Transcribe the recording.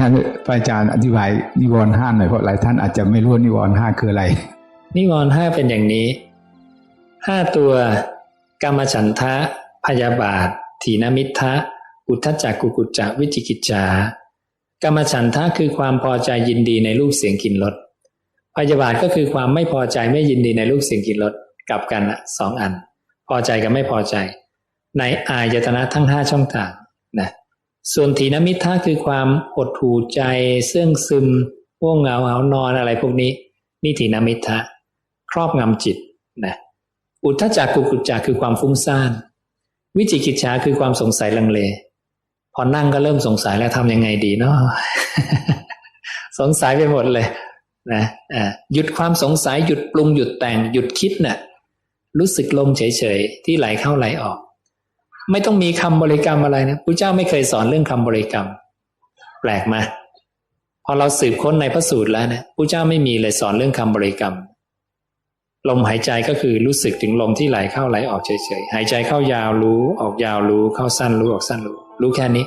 ท่านพระอาจารย์อธิบายนิวรณ์ห้าหน่อยเพราะหลายท่านอาจจะไม่รู้นิวรณ์ห้าคืออะไร นิวรณ์ห้าเป็นอย่างนี้ห้าตัวกรรมฉันทะ พยาบาท ถีนมิทะอุทธจักกุกุจจะวิจิกิจจากรรมฉันทะคือความพอใจยินดีในรูปเสียงกลิ่นรสพยาบาทก็คือความไม่พอใจไม่ยินดีในรูปเสียงกลิ่นรสกลับกันสองอัน พอใจกับไม่พอใจ ในอายตนะทั้งห้าช่องทางนะ ส่วนถีนมิทะคือความหดหูใจเสื่องซึมง่วงเหงาเหานอนอะไรพวกนี้ นี่ถีนมิทะครอบงำจิตนะอุทธจักกุกุจจะคือความฟุ้งซ่าน วิจิกิจฉาคือความสงสัยลังเล พอนั่งก็เริ่มสงสัยแล้วทำยังไงดีเนาะสงสัยไปหมดเลยนะอ่าหยุดความสงสัยหยุดปรุงหยุดแต่งหยุดคิดน่ะรู้สึกลมเฉยๆ ที่ไหลเข้าไหลออก ไม่ต้องมีคำบริกรรมอะไรนะพระเจ้าไม่เคยสอนเรื่องคำบริกรรม แปลกไหมพอเราสืบค้นในพระสูตรแล้วนะพระเจ้าไม่มีเลยสอนเรื่องคำบริกรรม ลมหายใจก็คือรู้สึกถึงลมที่ไหลเข้าไหลออกเฉยๆหายใจเข้ายาวรู้ออกยาวรู้เข้าสั้นรู้ออกสั้นรู้ รู้แค่นี้